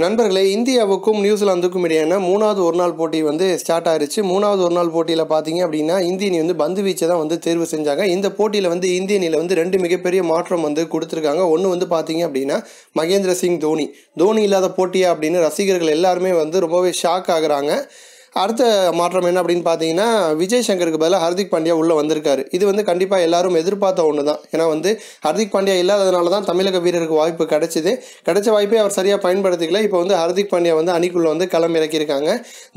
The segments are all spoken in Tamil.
நண்பர்களே இந்தியாவுக்கும் நியூசிலாந்துக்கும் இடையான மூணாவது ஒரு நாள் போட்டி வந்து ஸ்டார்ட் ஆயிருச்சு. மூணாவது ஒரு நாள் போட்டியில் பார்த்தீங்க அப்படின்னா இந்திய அணி வந்து பந்து வீச்சை தான் வந்து தேர்வு செஞ்சாங்க. இந்த போட்டியில் வந்து இந்திய அணியில் வந்து ரெண்டு மிகப்பெரிய மாற்றம் வந்து கொடுத்துருக்காங்க. ஒன்று வந்து பார்த்தீங்க அப்படின்னா மகேந்திர சிங் தோனி. தோனி இல்லாத போட்டியா அப்படின்னு ரசிகர்கள் எல்லாருமே வந்து ரொம்பவே ஷாக் ஆகுறாங்க. அடுத்த மாற்றம் என்ன அப்படின்னு பார்த்தீங்கன்னா விஜய் சங்கருக்கு பதிலாக ஹர்திக் பாண்டியா உள்ளே வந்திருக்காரு. இது வந்து கண்டிப்பாக எல்லாரும் எதிர்பார்த்த ஒன்று தான் ஏன்னா வந்து ஹர்திக் பாண்டியா இல்லாததுனால தான் தமிழக வீரருக்கு வாய்ப்பு கிடைச்சிது. கிடைச்ச வாய்ப்பை அவர் சரியாக பயன்படுத்திக்கல. இப்போ வந்து ஹர்திக் பாண்டியா வந்து அணிக்குள்ளே வந்து களம் இறக்கியிருக்காங்க.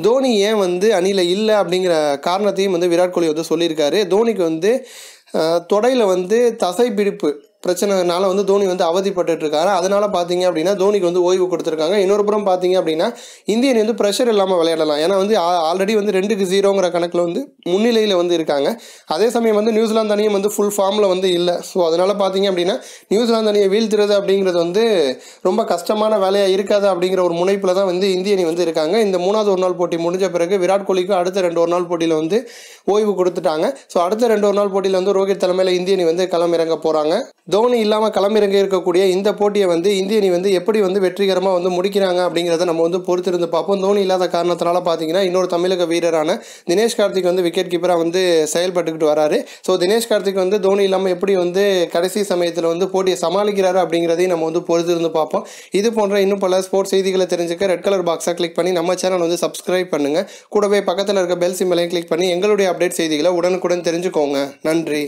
தோனி ஏன் வந்து அணியில் இல்லை அப்படிங்கிற காரணத்தையும் வந்து விராட் கோலி வந்து சொல்லியிருக்காரு. தோனிக்கு வந்து தொடையில் வந்து தசை பிடிப்பு பிரச்சனைனால வந்து தோனி வந்து அவதிப்பட்டு இருக்காரு அதனால பார்த்தீங்க அப்படின்னா தோனிக்கு வந்து ஓய்வு கொடுத்துருக்காங்க. இன்னொரு புறம் பார்த்தீங்க அப்படின்னா இந்தியன் வந்து ப்ரெஷர் இல்லாமல் விளையாடலாம். ஏன்னா வந்து ஆல்ரெடி வந்து ரெண்டுக்கு ஜீரோங்கிற கணக்கில் வந்து முன்னிலையில் வந்து இருக்காங்க. அதே சமயம் வந்து நியூசிலாந்து அணியும் வந்து ஃபுல் ஃபார்மில் வந்து இல்லை. ஸோ அதனால் பார்த்தீங்க அப்படின்னா நியூசிலாந்து அணியை வீழ்த்துறது அப்படிங்கிறது வந்து ரொம்ப கஷ்டமான வேலையாக இருக்காது அப்படிங்கிற ஒரு முனைப்பில் தான் வந்து இந்திய அணி வந்து இருக்காங்க. இந்த மூணாவது ஒரு நாள் போட்டி முடிஞ்ச பிறகு விராட் கோலிக்கும் அடுத்த ரெண்டு ஒரு நாள் போட்டியில் வந்து ஓய்வு கொடுத்துட்டாங்க. ஸோ அடுத்த ரெண்டு ஒரு நாள் போட்டியில் வந்து ரோஹித் தலைமையில் இந்திய அணி வந்து களம் இறங்க போகிறாங்க தோனி இல்லாமல் களமிறங்க இருக்கக்கூடிய இந்த போட்டியை வந்து இந்திய அணி வந்து எப்படி வந்து வெற்றிகரமாக வந்து முடிக்கிறாங்க அப்படிங்கிறத நம்ம வந்து பொறுத்திருந்து பார்ப்போம். தோனி இல்லாத காரணத்தினால பார்த்தீங்கன்னா இன்னொரு தமிழக வீரரான தினேஷ் கார்த்திக் வந்து விக்கெட் கீப்பராக வந்து செயல்பட்டுக்கிட்டு வராரு. ஸோ தினேஷ் கார்த்திக் வந்து தோனி இல்லாமல் எப்படி வந்து கடைசி சமயத்தில் வந்து போட்டியை சமாளிக்கிறாரு அப்படிங்கிறதையும் நம்ம வந்து பொறுத்திருந்து பார்ப்போம். இது போன்ற இன்னும் பல ஸ்போர்ட்ஸ் செய்திகளை தெரிஞ்சுக்க ரெட் கலர் பாக்ஸை கிளிக் பண்ணி நம்ம சேனல் வந்து சப்ஸ்கிரைப் பண்ணுங்கள் கூடவே பக்கத்தில் இருக்க பெல் சிம்பலையும் கிளிக் பண்ணி எங்களுடைய அப்டேட் செய்திகளை உடனுக்குடன் தெரிஞ்சுக்கோங்க. நன்றி.